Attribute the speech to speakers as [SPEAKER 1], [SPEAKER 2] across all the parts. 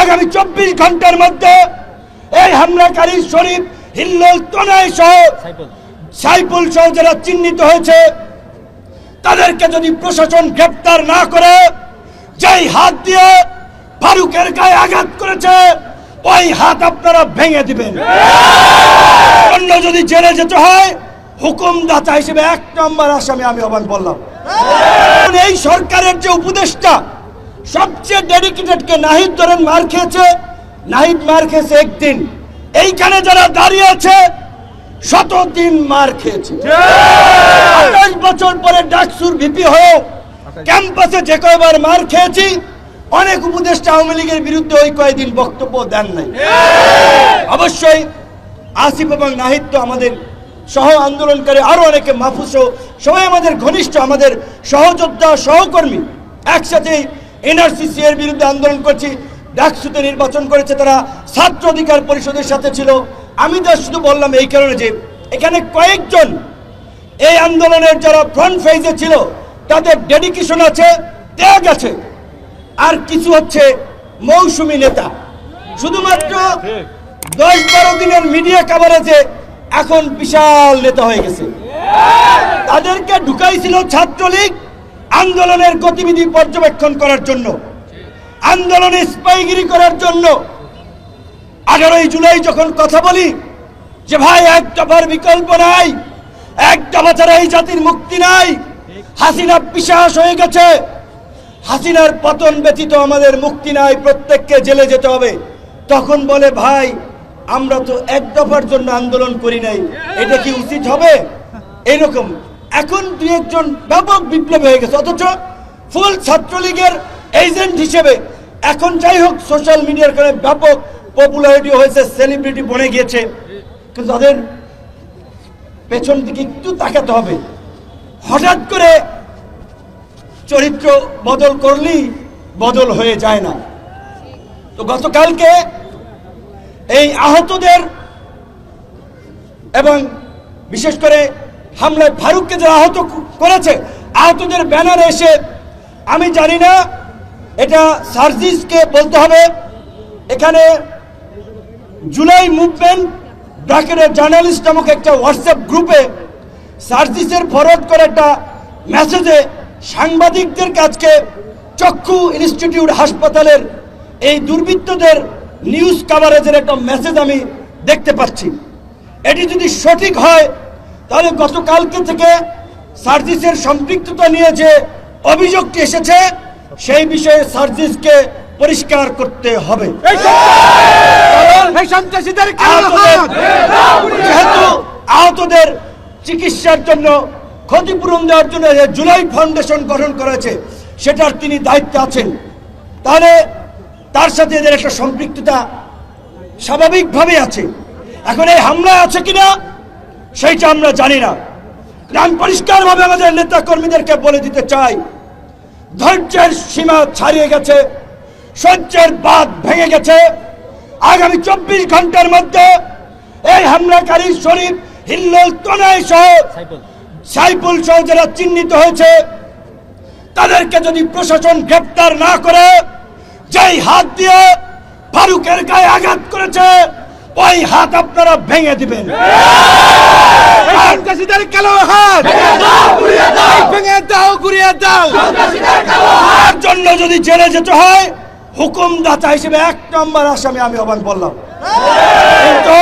[SPEAKER 1] আগামী চব্বিশ ঘণ্টার মধ্যে এই হামলাকারী শরীফ হিল্লোল তনয় সহ সাইফুল। সহ যারা চিহ্নিত হয়েছে তাদেরকে যদি প্রশাসন গ্রেপ্তার না করে যেই হাত দিয়ে ফারুকের গায়ে আঘাত করেছে ওই হাত আপনারা ভেঙে দিবেন। অন্য যদি জেলে যেতে হয় হুকুমদাতা হিসেবে এক নম্বর আসামি আমি অবাক বললাম। এই সরকারের যে উপদেষ্টা সবচেয়ে ডেডিকেটেডকে নাহিদ ধরেন মার খেয়েছে। নাহিদ মার খেয়েছে একদিন। এইখানে যারা দাঁড়িয়ে আছে শতদিন মার খেয়েছে। আঠাশ বছর পরে ডাকসুর ভিপি হয়েও ক্যাম্পাসে যে কয়বার মার খেয়েছি অনেক উপদেষ্টা আওয়ামী লীগের বিরুদ্ধে ওই কয়েকদিন বক্তব্য দেন নাই। অবশ্যই আসিফ এবং নাহিদ তো আমাদের সহ আন্দোলনকারী আরও অনেকে মাহফুজ সহ সবাই আমাদের ঘনিষ্ঠ আমাদের সহযোদ্ধা সহকর্মী। একসাথে এনআরসিসি এর বিরুদ্ধে আন্দোলন করছি, ডাকসুতে নির্বাচন করেছে তারা, ছাত্র অধিকার পরিষদের সাথে ছিল। আমি তো শুধু বললাম এই কারণে যে, এখানে কয়েকজন এই আন্দোলনের যারা ফ্রন্ট ফেজে ছিল, তাদের ডেডিকেশন আছে, ত্যাগ আছে। আর কিছু হচ্ছে মৌসুমী নেতা। শুধুমাত্র দশ বারো দিনের মিডিয়া কাভারেজে এখন বিশাল নেতা হয়ে গেছে। তাদেরকে ঢুকাইছিল ছাত্রলীগ আন্দোলনের গতিবিধি পর্যবেক্ষণ করার জন্য, আন্দোলনে স্পাইগিরি করার জন্য আঠারোই জুলাই যখন কথা বলি, যে ভাই, এক দফার বিকল্প নাই, এক দফা ছাড়া এই জাতির মুক্তি নাই, হাসিনা পিসাস হয়ে গেছে। হাসিনার পতন ব্যতীত আমাদের মুক্তি নাই, প্রত্যেককে জেলে যেতে হবে। তখন বলে, ভাই, আমরা তো এক দফার জন্য আন্দোলন করি নাই, এটা কি উচিত হবে? এরকম এখন দুই একজন ব্যাপক বিপ্লব হয়ে গেছে, অথচ ফুল ছাত্রলীগের এজেন্ট হিসেবে এখন যাই হোক সোশ্যাল মিডিয়ার কারণে ব্যাপক পপুলারিটি হয়েছে সেলিব্রিটি বনে গিয়েছে। কিন্তু তাদের পেছন দিকে একটু তাকাতে হবে। হঠাৎ করে চরিত্র বদল করলেই বদল হয়ে যায় না। তো গতকালকে এই আহতদের এবং বিশেষ করে হামলায় ফারুককে যারা আহত করেছে, আহতদের ব্যানার এসে, আমি জানি না, এটা সার্জিসকে বলতে হবে। এখানে জুলাই মুভমেন্ট ব্র্যাকেটের জার্নালিস্ট নামক একটা হোয়াটসঅ্যাপ গ্রুপে সার্জিসের ফরওয়ার্ড করে একটা মেসেজে সাংবাদিকদের কাছকে চক্ষু ইনস্টিটিউট হাসপাতালের এই দুর্বৃত্তদের নিউজ কাভারেজের একটা মেসেজ আমি দেখতে পাচ্ছি। এটি যদি সঠিক হয় তাহলে গতকালকে থেকে সার্জিসের সম্পৃক্ততা নিয়ে যে অভিযোগটি এসেছে সেই বিষয়ে সার্জিসকে পরিষ্কার করতে হবে। যেহেতু আহতদের চিকিৎসার জন্য ক্ষতিপূরণ দেওয়ার জন্য যে জুলাই ফাউন্ডেশন গঠন করেছে সেটার তিনি দায়িত্বে আছেন। তাহলে তার সাথে এদের একটা সম্পৃক্ততা স্বাভাবিকভাবে আছে। এখন এই হামলা আছে কিনা সেইটা আমরা জানি না। আমি পরিষ্কারভাবে আমাদের নেতা কর্মীদেরকে বলে দিতে চাই ধৈর্যের সীমা ছাড়িয়ে গেছে সহ্যের বাদ ভেঙে গেছে। আগামী চব্বিশ ঘণ্টার মধ্যে এই হামলাকারী শরীফ হিল্লোল তনয় সহ সাইফুল সহ যারা চিহ্নিত হয়েছে তাদেরকে যদি প্রশাসন গ্রেপ্তার না করে যেই হাত দিয়ে ফারুকের গায়ে আঘাত করেছে ওই হাত আপনারা ভেঙে দিবেন।
[SPEAKER 2] সন্ত্রাসীদের কালো হাত। ভেঙে দাও গুড়িয়ে দাও।
[SPEAKER 1] তার জন্য যদি জেলে যেতে হয় হুকুমদাতা হিসেবে এক নম্বর আসামি আমি অবাক বললাম। কিন্তু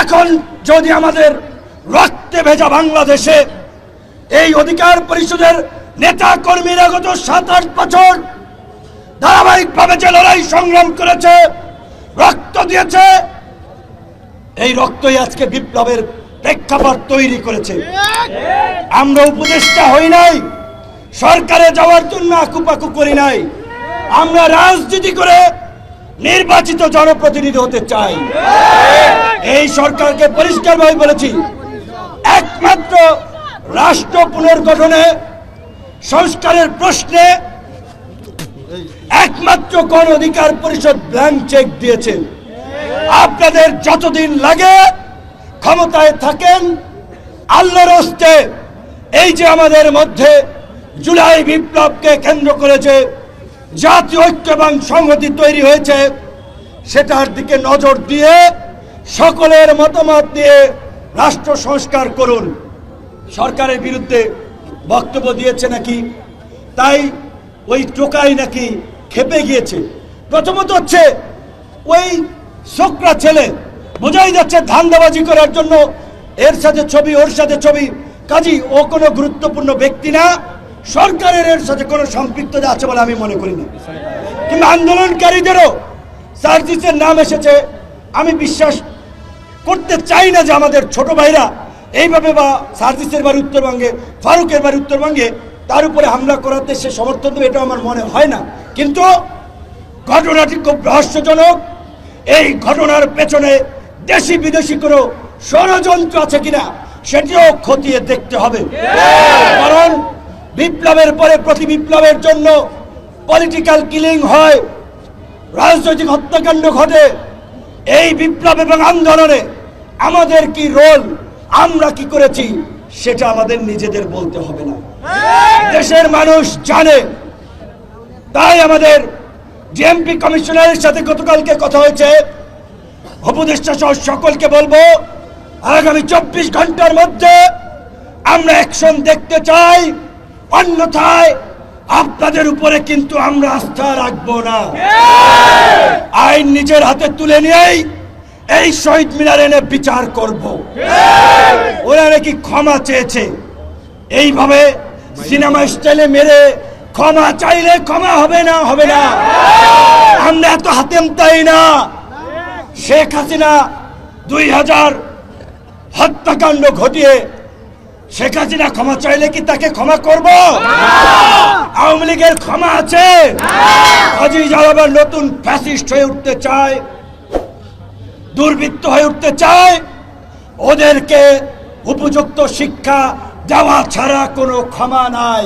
[SPEAKER 1] এখন যদি আমাদের রক্তে ভেজা বাংলাদেশে এই অধিকার পরিষদের নেতা কর্মীরা গত সাত আট বছর ধারাবাহিকভাবে যে লড়াই সংগ্রাম করেছে রক্ত দিয়েছে। এই রক্তই আজকে বিপ্লবের প্রেক্ষাপট তৈরি করেছে। আমরা উপদেষ্টা হই নাই, সরকারে যাওয়ার জন্য আকুপাকু করি নাই। আমরা রাজনীতি করে নির্বাচিত জনপ্রতিনিধি হতে চাই। এই সরকারকে পরিষ্কারভাবে বলেছি, একমাত্র রাষ্ট্র পুনর্গঠনে, সংস্কারের প্রশ্নে একমাত্র গণ অধিকার পরিষদ ব্ল্যাঙ্ক চেক দিয়েছে আপনাদের যতদিন লাগে ক্ষমতায় থাকেন, আল্লাহর হস্তে এই যে আমাদের মধ্যে জুলাই বিপ্লবকে কেন্দ্র করেছে, জাতীয় ঐক্য এবং সংহতি তৈরি হয়েছে, সেটার দিকে নজর দিয়ে সকলের মতামত দিয়ে রাষ্ট্র সংস্কার করুন। সরকারের বিরুদ্ধে বক্তব্য দিয়েছে নাকি? তাই ওই টোকাই নাকি খেপে গিয়েছে। প্রথমত হচ্ছে, ওই শোকরা ছেলে, বোঝাই যাচ্ছে ধান ধান্দাবাজি করার জন্য এর সাথে ছবি, ওর সাথে ছবি। কাজী, ও কোনো গুরুত্বপূর্ণ ব্যক্তি না। সরকারের এর সাথে কোনো সম্পৃক্ততা আছে বলে আমি মনে করি না। কিংবা আন্দোলনকারীদেরও সার্জিসের নাম এসেছে। আমি বিশ্বাস করতে চাই না যে আমাদের ছোট ভাইরা এইভাবে বা সার্জিসের বাড়ি উত্তরবঙ্গে, ফারুকের বাড়ি উত্তরবঙ্গে তার উপরে হামলা করাতে সে সমর্থন দেবে এটা আমার মনে হয় না। কিন্তু ঘটনাটি খুব রহস্যজনক। এই ঘটনার পেছনে দেশি বিদেশি কোনো ষড়যন্ত্র আছে কিনা সেটিও খতিয়ে দেখতে হবে। কারণ বিপ্লবের পরে প্রতি বিপ্লবের জন্য পলিটিক্যাল কিলিং হয় রাজনৈতিক হত্যাকাণ্ড ঘটে। এই বিপ্লব এবং আন্দোলনে আমাদের কি রোল আমরা কি করেছি সেটা আমাদের নিজেদের বলতে হবে না। দেশের মানুষ জানে তাই আমাদের ডিএমপি কমিশনারের সাথে গতকালকে কথা হয়েছে। উপদেষ্টা সহ সকলকে বলব, আগামী চব্বিশ ঘণ্টার মধ্যে আমরা অ্যাকশন দেখতে চাই। অন্যথায় আপনাদের উপরে কিন্তু আমরা আস্থা রাখব না। আইন নিজের হাতে তুলে নিয়েই এই শহীদ মিনার এনে বিচার করব। ওরা নাকি ক্ষমা চেয়েছে? এইভাবে সিনেমা স্টাইলে মেরে ক্ষমা চাইলে ক্ষমা হবে না হবে না। আমরা এত হাতেম তাই না। শেখ হাসিনা দুই হাজার হত্যাকাণ্ড ঘটিয়ে শেখ হাসিনা ক্ষমা চাইলে কি তাকে ক্ষমা করব? আওয়ামী লীগের ক্ষমা আছে। যারা আবার নতুন ফ্যাসিস্ট হয়ে উঠতে চায়, দুর্বৃত্ত হয়ে উঠতে চায়। ওদেরকে উপযুক্ত শিক্ষা দেওয়া ছাড়া কোনো ক্ষমা নাই।